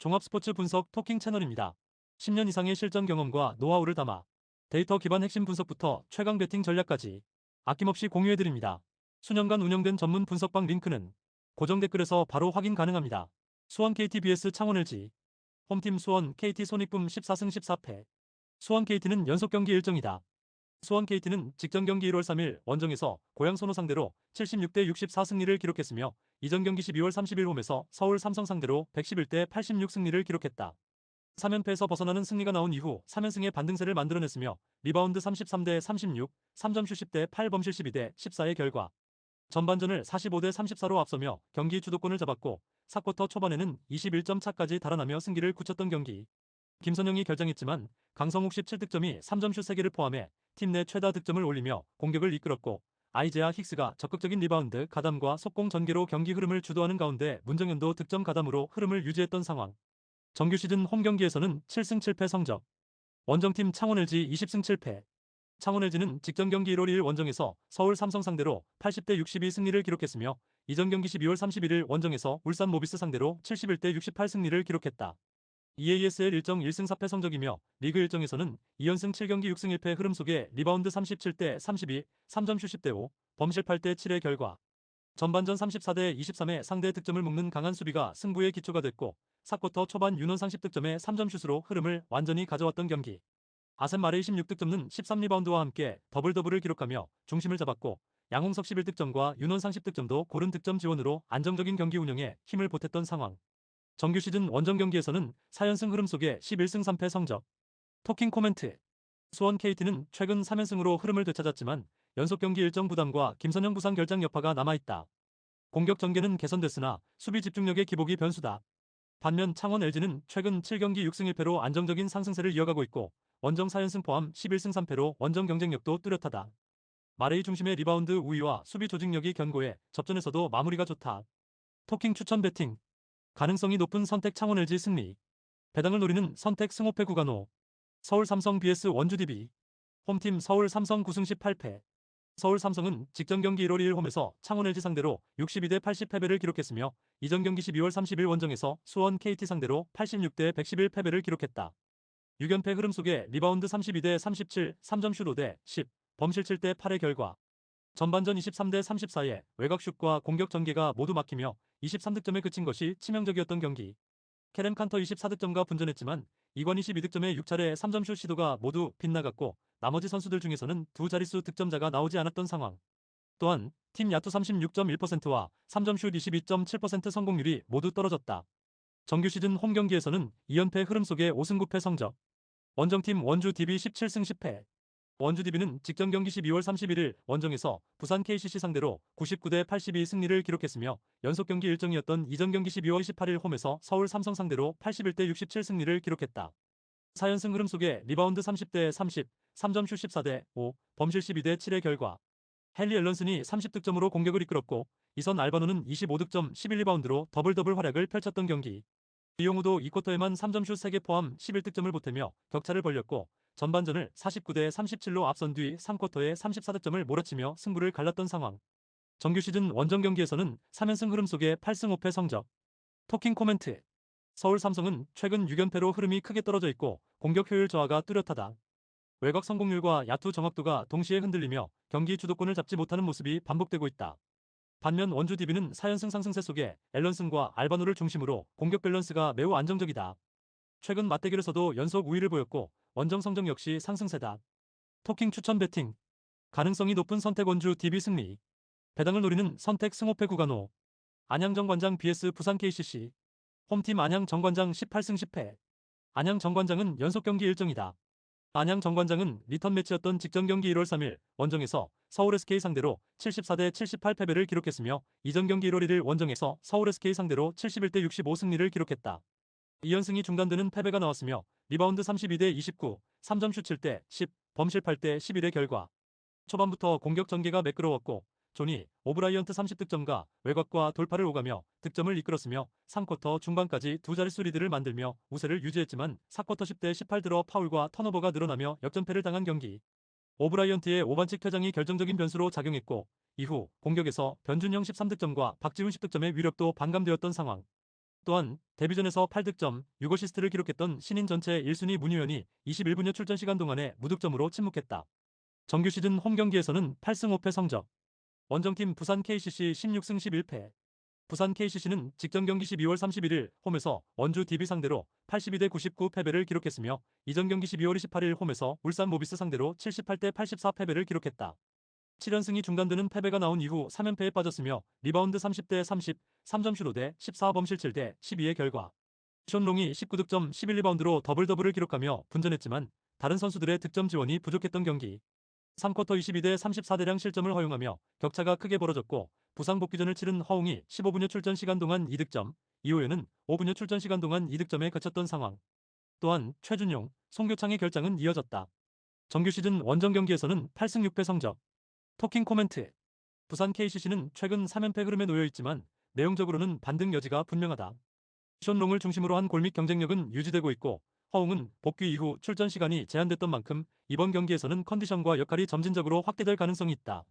종합 스포츠 분석 토킹 채널입니다. 10년 이상의 실전 경험과 노하우를 담아 데이터 기반 핵심 분석부터 최강 배팅 전략까지 아낌없이 공유해드립니다. 수년간 운영된 전문 분석방 링크는 고정 댓글에서 바로 확인 가능합니다. 수원 KT vs 창원 LG 홈팀 수원 KT 손익분 14승 14패 수원 KT는 연속 경기 일정이다. 수원 KT는 직전 경기 1월 3일 원정에서 고양 선호 상대로 76대 64 승리를 기록했으며 이전 경기 12월 30일 홈에서 서울 삼성 상대로 111대 86 승리를 기록했다. 3연패에서 벗어나는 승리가 나온 이후 3연승의 반등세를 만들어냈으며 리바운드 33대 36, 3점 슛 10대 8 범실 12대 14의 결과 전반전을 45대 34로 앞서며 경기 주도권을 잡았고 4쿼터 초반에는 21점 차까지 달아나며 승기를 굳혔던 경기. 김선영이 결정했지만 강성욱 17득점이 3점 슛 3개를 포함해 팀 내 최다 득점을 올리며 공격을 이끌었고 아이제아 힉스가 적극적인 리바운드 가담과 속공 전개로 경기 흐름을 주도하는 가운데 문정현도 득점 가담으로 흐름을 유지했던 상황. 정규 시즌 홈 경기에서는 7승 7패 성적. 원정팀 창원 LG 20승 7패. 창원 LG는 직전 경기 1월 1일 원정에서 서울 삼성 상대로 80대 62 승리를 기록했으며 이전 경기 12월 31일 원정에서 울산 모비스 상대로 71대 68 승리를 기록했다. EASL 일정 1승 4패 성적이며 리그 일정에서는 2연승 7경기 6승 1패 흐름 속에 리바운드 37대 32, 3점 슛 10대 5, 범실 8대 7의 결과 전반전 34대 23의 상대 득점을 묶는 강한 수비가 승부의 기초가 됐고 4쿼터 초반 윤원 30득점의 3점 슛으로 흐름을 완전히 가져왔던 경기. 아셈 마레이 16득점은 13리바운드와 함께 더블 더블을 기록하며 중심을 잡았고 양홍석 11득점과 윤원 30득점도 고른 득점 지원으로 안정적인 경기 운영에 힘을 보탰던 상황. 정규 시즌 원정 경기에서는 4연승 흐름 속에 11승 3패 성적. 토킹 코멘트. 수원 KT는 최근 3연승으로 흐름을 되찾았지만 연속 경기 일정 부담과 김선영 부상 결장 여파가 남아있다. 공격 전개는 개선됐으나 수비 집중력의 기복이 변수다. 반면 창원 LG는 최근 7경기 6승 1패로 안정적인 상승세를 이어가고 있고 원정 4연승 포함 11승 3패로 원정 경쟁력도 뚜렷하다. 마레이 중심의 리바운드 우위와 수비 조직력이 견고해 접전에서도 마무리가 좋다. 토킹 추천 배팅 가능성이 높은 선택 창원 LG 승리. 배당을 노리는 선택 승호패 구간호. 서울 삼성 BS 원주 DB 홈팀 서울 삼성 9승 18패. 서울 삼성은 직전 경기 1월 1일 홈에서 창원 LG 상대로 62대 80 패배를 기록했으며 이전 경기 12월 30일 원정에서 수원 KT 상대로 86대 111 패배를 기록했다. 6연패 흐름 속에 리바운드 32대 37, 3점 슛 5대 10, 범실 7대 8의 결과. 전반전 23대 34에 외곽슛과 공격 전개가 모두 막히며 23득점에 그친 것이 치명적이었던 경기. 캐렘 칸터 24득점과 분전했지만 이관 22득점의 6차례 3점슛 시도가 모두 빗나갔고 나머지 선수들 중에서는 두 자릿수 득점자가 나오지 않았던 상황. 또한 팀 야투 36.1%와 3점슛 22.7% 성공률이 모두 떨어졌다. 정규 시즌 홈 경기에서는 2연패 흐름 속에 5승 9패 성적. 원정팀 원주 DB 17승 10패. 원주 DB는 직전 경기 12월 31일 원정에서 부산 KCC 상대로 99대 82 승리를 기록했으며 연속 경기 일정이었던 이전 경기 12월 18일 홈에서 서울 삼성 상대로 81대 67 승리를 기록했다. 4연승 흐름 속에 리바운드 30대 30, 3점 슛 14대 5, 범실 12대 7의 결과 헨리 앨런슨이 30득점으로 공격을 이끌었고 이선 알바노는 25득점 11리바운드로 더블 더블 활약을 펼쳤던 경기. 이용우도 2쿼터에만 3점 슛 3개 포함 11득점을 보태며 격차를 벌렸고 전반전을 49대 37로 앞선 뒤 3쿼터에 34득점을 몰아치며 승부를 갈랐던 상황. 정규 시즌 원정 경기에서는 3연승 흐름 속에 8승 5패 성적. 토킹 코멘트. 서울 삼성은 최근 6연패로 흐름이 크게 떨어져 있고 공격 효율 저하가 뚜렷하다. 외곽 성공률과 야투 정확도가 동시에 흔들리며 경기 주도권을 잡지 못하는 모습이 반복되고 있다. 반면 원주 DB는 4연승 상승세 속에 앨런슨과 알바노를 중심으로 공격 밸런스가 매우 안정적이다. 최근 맞대결에서도 연속 우위를 보였고 원정 성적 역시 상승세다. 토킹 추천 배팅 가능성이 높은 선택 원주 DB 승리 배당을 노리는 선택 승호패 구간호 안양 정관장 BS 부산 KCC 홈팀 안양 정관장 18승 10패 안양 정관장은 연속 경기 일정이다. 안양 정관장은 리턴 매치였던 직전 경기 1월 3일 원정에서 서울 SK 상대로 74대 78 패배를 기록했으며 이전 경기 1월 1일 원정에서 서울 SK 상대로 71대 65 승리를 기록했다. 2연승이 중단되는 패배가 나왔으며 리바운드 32대 29, 3점슛 7대 10, 범실 8대 11의 결과 초반부터 공격 전개가 매끄러웠고 존이 오브라이언트 30득점과 외곽과 돌파를 오가며 득점을 이끌었으며 3쿼터 중반까지 두 자릿수 리드를 만들며 우세를 유지했지만 4쿼터 10대 18 들어 파울과 턴오버가 늘어나며 역전패를 당한 경기. 오브라이언트의 오반칙 퇴장이 결정적인 변수로 작용했고 이후 공격에서 변준영 13득점과 박지훈 10득점의 위력도 반감되었던 상황. 또한 데뷔전에서 8득점, 6어시스트를 기록했던 신인 전체 1순위 문유현이 21분여 출전 시간 동안에 무득점으로 침묵했다. 정규 시즌 홈 경기에서는 8승 5패 성적. 원정팀 부산 KCC 16승 11패. 부산 KCC는 직전 경기 12월 31일 홈에서 원주 DB 상대로 82대 99 패배를 기록했으며 이전 경기 12월 28일 홈에서 울산 모비스 상대로 78대 84 패배를 기록했다. 7연승이 중단되는 패배가 나온 이후 3연패에 빠졌으며 리바운드 30대 30, 3점슛 5대 14범실 7대 12의 결과 션롱이 19득점 11리바운드로 더블 더블을 기록하며 분전했지만 다른 선수들의 득점 지원이 부족했던 경기 3쿼터 22대 34대량 실점을 허용하며 격차가 크게 벌어졌고 부상 복귀전을 치른 허웅이 15분여 출전 시간 동안 2득점, 이호연은 5분여 출전 시간 동안 2득점에 그쳤던 상황. 또한 최준용, 송교창의 결장은 이어졌다. 정규 시즌 원정 경기에서는 8승 6패 성적. 토킹 코멘트. 부산 KCC는 최근 3연패 흐름에 놓여 있지만 내용적으로는 반등 여지가 분명하다. 션롱을 중심으로 한 골밑 경쟁력은 유지되고 있고 허웅은 복귀 이후 출전 시간이 제한됐던 만큼 이번 경기에서는 컨디션과 역할이 점진적으로 확대될 가능성이 있다.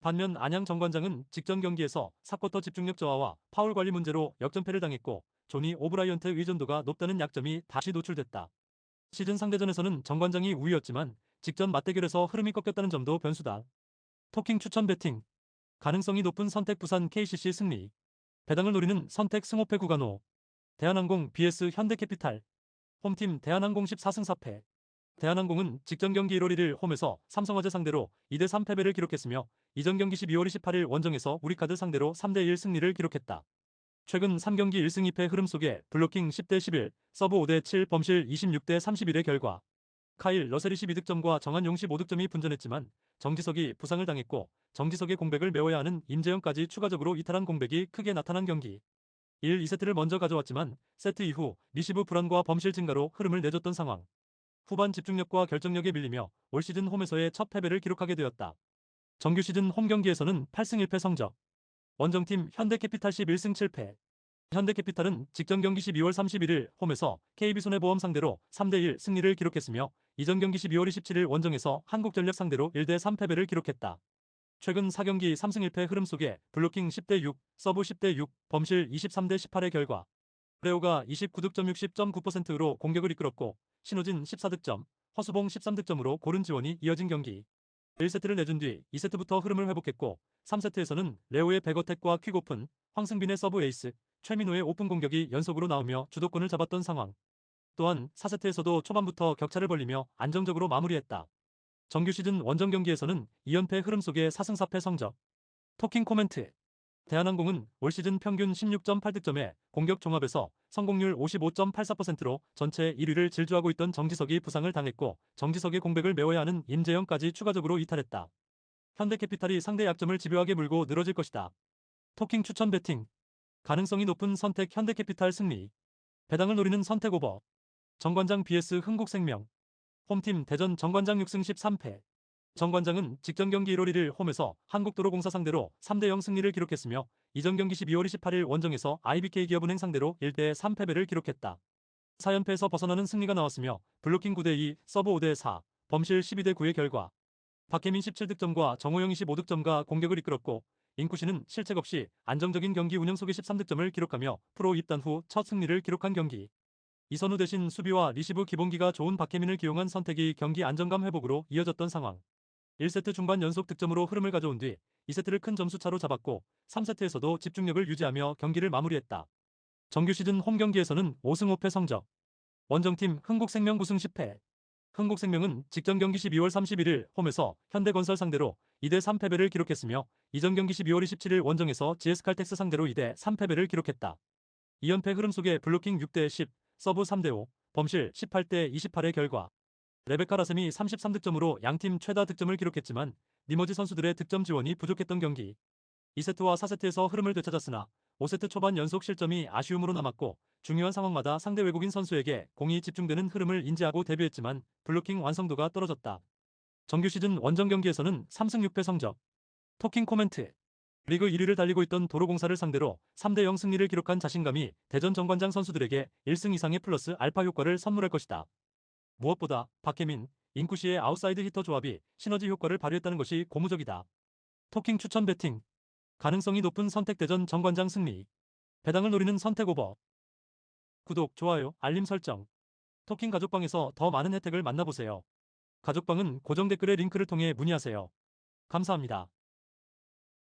반면 안양 정관장은 직전 경기에서 사쿼터 집중력 저하와 파울 관리 문제로 역전패를 당했고 조니 오브라이언트 의존도가 높다는 약점이 다시 노출됐다. 시즌 상대전에서는 정관장이 우위였지만 직전 맞대결에서 흐름이 꺾였다는 점도 변수다. 토킹 추천 배팅. 가능성이 높은 선택 부산 KCC 승리. 배당을 노리는 선택 승호패 구간호. 대한항공 BS 현대캐피탈. 홈팀 대한항공 14승 4패. 대한항공은 직전 경기 1월 1일 홈에서 삼성화재 상대로 2대3 패배를 기록했으며 이전 경기 12월 28일 원정에서 우리카드 상대로 3대1 승리를 기록했다. 최근 3경기 1승 2패 흐름 속에 블로킹 10대 11, 서브 5대 7, 범실 26대 31의 결과. 카일 러셀이 12득점과 정한용 15득점이 분전했지만 정지석이 부상을 당했고 정지석의 공백을 메워야 하는 임재영까지 추가적으로 이탈한 공백이 크게 나타난 경기. 1, 2세트를 먼저 가져왔지만 세트 이후 리시브 불안과 범실 증가로 흐름을 내줬던 상황. 후반 집중력과 결정력에 밀리며 올 시즌 홈에서의 첫 패배를 기록하게 되었다. 정규 시즌 홈 경기에서는 8승 1패 성적. 원정팀 현대캐피탈 11승 7패. 현대캐피탈은 직전 경기 12월 31일 홈에서 KB손해보험 상대로 3대1 승리를 기록했으며 이전 경기 12월 27일 원정에서 한국전력 상대로 1대 3 패배를 기록했다. 최근 4경기 3승 1패 흐름 속에 블로킹 10대 6, 서브 10대 6, 범실 23대 18의 결과 레오가 29득점 60.9%로 공격을 이끌었고 신호진 14득점, 허수봉 13득점으로 고른 지원이 이어진 경기. 1세트를 내준 뒤 2세트부터 흐름을 회복했고 3세트에서는 레오의 백어택과 퀵오픈, 황승빈의 서브 에이스, 최민호의 오픈 공격이 연속으로 나오며 주도권을 잡았던 상황. 또한 4세트에서도 초반부터 격차를 벌리며 안정적으로 마무리했다. 정규 시즌 원정 경기에서는 2연패 흐름 속의 4승 4패 성적. 토킹 코멘트. 대한항공은 올 시즌 평균 16.8득점에 공격 종합에서 성공률 55.84%로 전체 1위를 질주하고 있던 정지석이 부상을 당했고 정지석의 공백을 메워야 하는 임재영까지 추가적으로 이탈했다. 현대캐피탈이 상대 약점을 집요하게 물고 늘어질 것이다. 토킹 추천 배팅. 가능성이 높은 선택 현대캐피탈 승리. 배당을 노리는 선택 오버. 정관장 BS 흥국생명. 홈팀 대전 정관장 6승 13패. 정관장은 직전 경기 1월 1일 홈에서 한국도로공사 상대로 3대0 승리를 기록했으며 이전 경기 12월 28일 원정에서 IBK 기업은행 상대로 1대 3패배를 기록했다. 4연패에서 벗어나는 승리가 나왔으며 블로킹 9대2, 서브 5대4, 범실 12대 9의 결과 박혜민 17득점과 정호영 25득점과 공격을 이끌었고 인쿠시는 실책 없이 안정적인 경기 운영 속에 13득점을 기록하며 프로 입단 후 첫 승리를 기록한 경기. 이선우 대신 수비와 리시브 기본기가 좋은 박혜민을 기용한 선택이 경기 안정감 회복으로 이어졌던 상황. 1세트 중반 연속 득점으로 흐름을 가져온 뒤 2세트를 큰 점수 차로 잡았고 3세트에서도 집중력을 유지하며 경기를 마무리했다. 정규 시즌 홈 경기에서는 5승 5패 성적. 원정팀 흥국생명 9승 10패. 흥국생명은 직전 경기 12월 31일 홈에서 현대건설 상대로 2대 3패배를 기록했으며 이전 경기 12월 27일 원정에서 GS칼텍스 상대로 2대 3패배를 기록했다. 2연패 흐름 속에 블로킹 6대 10, 서브 3대 5, 범실 18대 28의 결과 레베카 라셈이 33득점으로 양팀 최다 득점을 기록했지만 니머지 선수들의 득점 지원이 부족했던 경기. 2세트와 4세트에서 흐름을 되찾았으나 5세트 초반 연속 실점이 아쉬움으로 남았고 중요한 상황마다 상대 외국인 선수에게 공이 집중되는 흐름을 인지하고 데뷔했지만 블로킹 완성도가 떨어졌다. 정규 시즌 원정 경기에서는 3승 6패 성적. 토킹 코멘트. 리그 1위를 달리고 있던 도로공사를 상대로 3대0 승리를 기록한 자신감이 대전 정관장 선수들에게 1승 이상의 플러스 알파 효과를 선물할 것이다. 무엇보다 박혜민, 인쿠시의 아웃사이드 히터 조합이 시너지 효과를 발휘했다는 것이 고무적이다. 토킹 추천 배팅. 가능성이 높은 선택 대전 정관장 승리. 배당을 노리는 선택 오버. 구독, 좋아요, 알림 설정. 토킹 가족방에서 더 많은 혜택을 만나보세요. 가족방은 고정 댓글의 링크를 통해 문의하세요. 감사합니다.